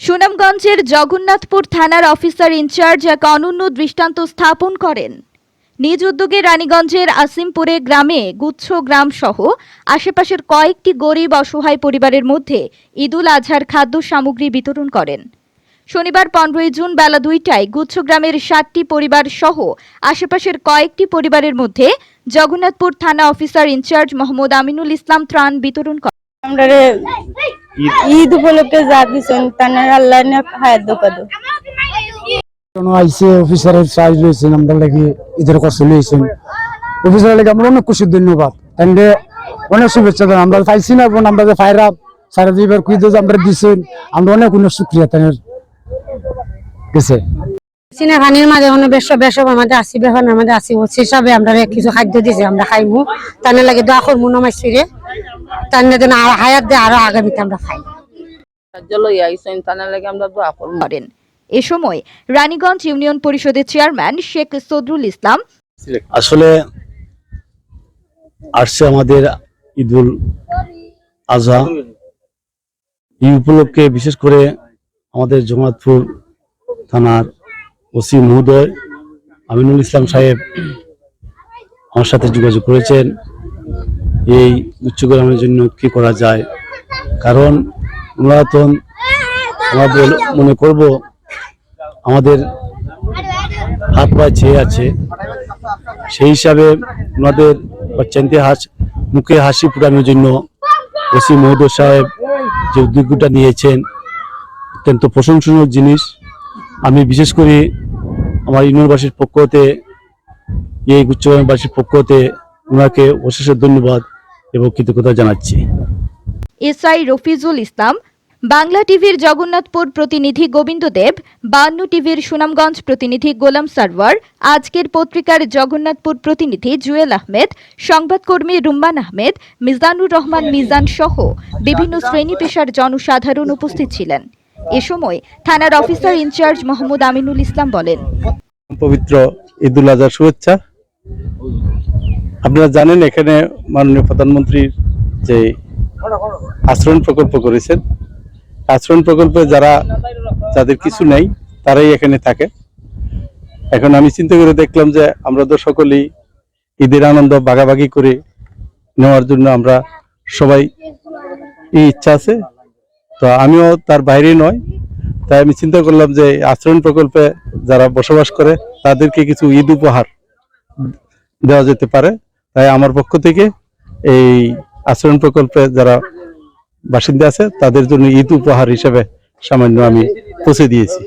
সুনামগঞ্জের জগন্নাথপুর থানার officer in charge এক অনন্য দৃষ্টান্ত স্থাপন করেন। নিজ উদ্যোগে রানীগঞ্জের আসিমপুরে গ্রামে গুচ্ছ গ্রাম সহ আশেপাশের কয়েকটি গরিব অসহায় পরিবারের মধ্যে ঈদুল আজহার খাদ্য সামগ্রী বিতরণ করেন। শনিবার পনেরোই জুন বেলা দুইটায় গুচ্ছ গ্রামের ষাটটি পরিবার সহ আশেপাশের কয়েকটি পরিবারের মধ্যে জগন্নাথপুর থানা officer in charge Mohammad Aminul Islam ত্রাণ বিতরণ করেন। ঈদ। উপলক্ষে যা দিছেন তানার আল্লাহ হায়াত দোকাদো দো আইসে অফিসারের সাইজ লইছেন আমরা লাগি ঈদের কষ্ট লইছেন। অফিসারের লাগে আমরা অনেক খুশি ধন্যবাদ। তাইলে অনেক শুভেচ্ছা দেন আমরা পাইছি না বোন আমরা যে ফাইরা সারা দুইবার কুইজ আমরা দিছেন আমরা অনেক অনেক শুক্রিয়া তাদের গেছে। পানির মাঝে কোনো বেশ বেসব আমাদের আসি বেহন আমাদের আসি হচ্ছে হিসাবে আমরা কিছু খাদ্য দিছে আমরা খাইমু। তার লাগে দোয়া করব নমাইছিরে তার যেন আর হায়াত দিয়ে আরও আগামীতে আমরা খাই। করেন। এ সময় রানীগঞ্জ ইউনিয়ন পরিষদের চেয়ারম্যান শেখ সদরুল ইসলাম আসলে আসছে আমাদের ঈদুল আজহা। এই উপলক্ষে বিশেষ করে আমাদের জগন্নাথপুর থানার ওসি মহোদয় আমিনুল ইসলাম সাহেব আমার সাথে যোগাযোগ করেছেন। এই উচ্চগ্রামের জন্য কি করা যায়? কারণ পুরাতন আমাদের মনে করব আমাদের হাত পায়ে ছেয়ে আছে। সেই হিসাবে ওনাদের বাচ্চান্তে হাস, মুখে হাসি ফুটানোর জন্য ওসি মহোদয় সাহেব যে উদ্যোগটা নিয়েছেন, অত্যন্ত প্রশংসনীয় জিনিস। আমি বিশেষ করে আমার ইউনিয়নবাসীর পক্ষ হতে, এই গুচ্ছবাসীর পক্ষ হতে ওনাকে অশেষ ধন্যবাদ এবং কৃতজ্ঞতা জানাচ্ছি। এসআই রফিজুল ইসলাম, বাংলা টিভির জগন্নাথপুর প্রতিনিধি গোবিন্দ দেব, বান্নু টিভির সুনামগঞ্জ প্রতিনিধি গোলাম সারওয়ার, আজকের পত্রিকার জগন্নাথপুর প্রতিনিধি জুয়েল আহমেদ, সংবাদকর্মী রুম্মান আহমেদ, মিজানুর রহমান মিজান সহ বিভিন্ন শ্রেণি পেশার জনসাধারণ উপস্থিত ছিলেন। এ সময় থানার officer in charge Mohammad Aminul Islam বলেন, পবিত্র ঈদুল আজহার শুভেচ্ছা। আপনারা জানেন এখানে মাননীয় প্রধানমন্ত্রীর যে আশ্রয়ণ প্রকল্প করেছেন। আশ্রয়ণ প্রকল্পে যারা, যাদের কিছু নেই, তারাই এখানে থাকে। এখন আমি চিন্তা করে দেখলাম যে আমরা তো সকলেই ঈদের আনন্দ ভাগাভাগি করে নেওয়ার জন্য আমরা সবাই, এই ইচ্ছা আছে। তো আমিও তার বাইরে নয়। তাই আমি চিন্তা করলাম যে আশ্রয়ণ প্রকল্পে যারা বসবাস করে, তাদেরকে কিছু ঈদ উপহার দেওয়া যেতে পারে। তাই আমার পক্ষ থেকে এই আশ্রয়ণ প্রকল্পে যারা বাসিন্দা আছে, তাদের জন্য ঈদ উপহার হিসেবে সামান্য আমি পৌঁছে দিয়েছি।